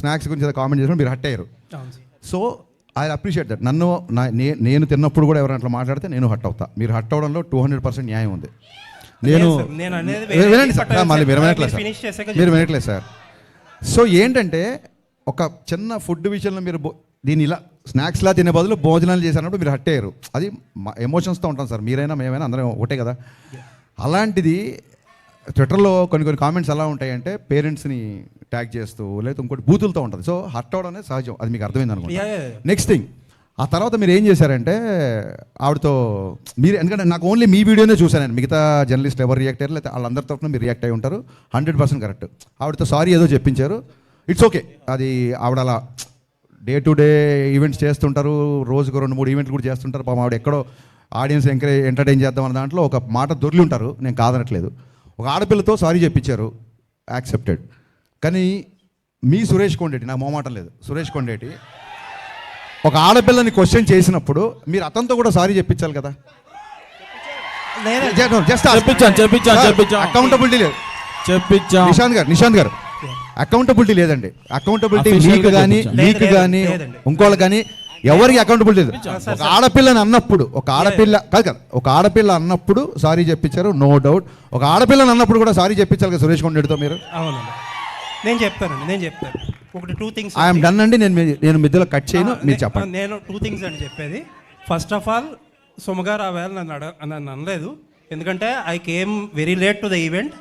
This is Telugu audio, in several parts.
స్నాక్స్ గురించి కామెంట్ చేసినప్పుడు మీరు హట్ అయ్యారు సో ఐ అప్రిషియేట్ దట్. నన్ను నేను తిన్నప్పుడు కూడా ఎవరైనా అట్లా మాట్లాడితే నేను హట్ అవుతా. మీరు హట్ అవడంలో టూ హండ్రెడ్ పర్సెంట్ న్యాయం ఉంది. నేను వినండి సార్. మళ్ళీ మీరు వినట్లేదు సార్. మీరు వినట్లేదు సార్. సో ఏంటంటే ఒక చిన్న ఫుడ్ విషయంలో మీరు దీన్ని ఇలా స్నాక్స్లా తినే బదులు భోజనాలు చేసినప్పుడు మీరు హట్ అయ్యారు అది ఎమోషన్స్తో ఉంటాం సార్. మీరైనా మేమైనా అందరం ఒకటే కదా. అలాంటిది ట్విట్టర్లో కొన్ని కొన్ని కామెంట్స్ ఎలా ఉంటాయంటే పేరెంట్స్ని ట్యాగ్ చేస్తూ లేదా ఇంకోటి బూతులతో ఉంటుంది. సో హట్ అవడం అనేది సహజం. అది మీకు అర్థమైంది అనుకుంటా. నెక్స్ట్ థింగ్ ఆ తర్వాత మీరు ఏం చేశారంటే ఆవిడతో మీరు ఎందుకంటే నాకు ఓన్లీ మీ వీడియోనే చూశాను నేను. మిగతా జర్నలిస్ట్ ఎవరు రియాక్ట్ అయ్యారు లేకపోతే వాళ్ళందరి తరఫున మీరు రియాక్ట్ అయి ఉంటారు. హండ్రెడ్ పర్సెంట్ కరెక్ట్ ఆవిడతో సారీ ఏదో చెప్పించారు. ఇట్స్ ఓకే అది ఆవిడ అలా డే టు డే ఈవెంట్స్ చేస్తుంటారు. రోజుకు రెండు మూడు ఈవెంట్లు కూడా చేస్తుంటారు. పాపం ఆవిడ ఎక్కడో ఆడియన్స్ ఎంకరేజ్ ఎంటర్టైన్ చేద్దాం అన్న దాంట్లో ఒక మాట దొరికి ఉంటారు. నేను కాదనట్లేదు. ఒక ఆడపిల్లతో సారీ చెప్పించారు యాక్సెప్టెడ్ కానీ మీ సురేష్ కొండేటి నాకు మోమాటం లేదు. సురేష్ కొండేటి ఒక ఆడపిల్లని క్వశ్చన్ చేసినప్పుడు మీరు అతనితో కూడా సారీ చెప్పించాలి కదా? లేదండి జస్ట్ చెప్పించాం, చెప్పించాం, చెప్పించాం. అకౌంటబిలిటీ లేదు. చెప్పించాం. నిశాంత్ గారు నిశాంత్ గారు. అకౌంటబిలిటీ లేదండి. అకౌంటబిలిటీ మీకు కానీ. మీకు కానీ లేదండి. ఇంకోళ్ళకి కానీ ఎవరికి అకౌంటబిలిటీ లేదు. ఒక ఆడపిల్లని అన్నప్పుడు ఒక ఆడపిల్ల కాదు కదా ఒక ఆడపిల్ల అన్నప్పుడు సారీ చెప్పించారు నో డౌట్ ఒక ఆడపిల్లని అన్నప్పుడు కూడా సారీ చెప్పించాలి కదా సురేష్ కొండేటితో మీరు? అవునండి. నేను చెప్తానండి నేను చెప్తాను. ఒకటి టూ థింగ్స్ ఐఎమ్ డన్ అండి. నేను మీ- నేను మధ్యలో కట్ చేయను మీరు చెప్పండి. నేను టూ థింగ్స్ అండి చెప్పేది. ఫస్ట్ ఆఫ్ ఆల్ సుమగారు ఆ వేళ నన్ను అడ నన్ను అనలేదు. ఎందుకంటే I came very late to the event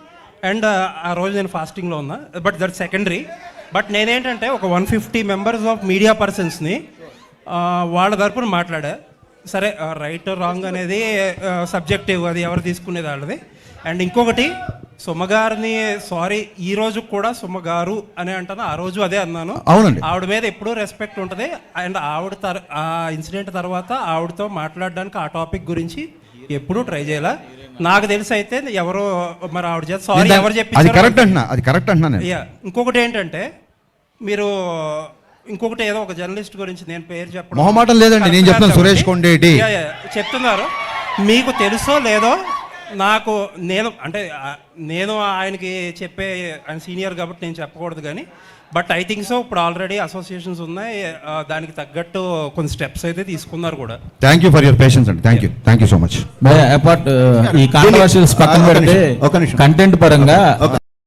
and ఆ రోజు నేను ఫాస్టింగ్లో ఉన్నా. బట్ దట్ సెకండరీ బట్ నేనేంటంటే ఒక one fifty members of media పర్సన్స్ని వాళ్ళ తరపున మాట్లాడా. సరే రైట్ రాంగ్ అనేది సబ్జెక్టివ్ అది ఎవరు తీసుకునేది వాళ్ళది. అండ్ ఇంకొకటి సుమగారిని సారీ ఈ రోజు కూడా సుమగారు అని అంటాను ఆ రోజు అదే అన్నాను. అవునండి. ఆవిడ మీద ఎప్పుడూ రెస్పెక్ట్ ఉంటుంది. అండ్ ఆవిడ తర్ ఆ ఇన్సిడెంట్ తర్వాత ఆవిడతో మాట్లాడడానికి ఆ టాపిక్ గురించి ఎప్పుడూ ట్రై చేయాల? నాకు తెలిసి అయితే ఎవరో మరి ఆవిడ చేత సారీ ఎవరు అది చెప్పించారో కరెక్ట్ అంటున్నా అది కరెక్ట్ అంటున్నా ఇంకొకటి ఏంటంటే మీరు ఇంకొకటి ఏదో ఒక జర్నలిస్ట్ గురించి నేను పేరు చెప్పడం మొహమాటం లేదండి, నేను చెప్తాను సురేష్ కొండేటి. యా, యా, చెప్తున్నారు. మీకు తెలుసో లేదో నాకు నేను అంటే నేను ఆయనకి చెప్పే ఆయన సీనియర్ కాబట్టి నేను చెప్పకూడదు కానీ బట్ ఐ థింక్ సో ఇప్పుడు ఆల్రెడీ అసోసియేషన్స్ ఉన్నాయి దానికి తగ్గట్టు కొన్ని స్టెప్స్ అయితే తీసుకున్నారు కూడా. Thank you for your patience అండి. Thank you thank you so much apart ఈ కాంట్రవర్షియల్స్ పక్కన ఒక పెడితే నిమిషం, ఒక నిమిషం. కంటెంట్ పరంగా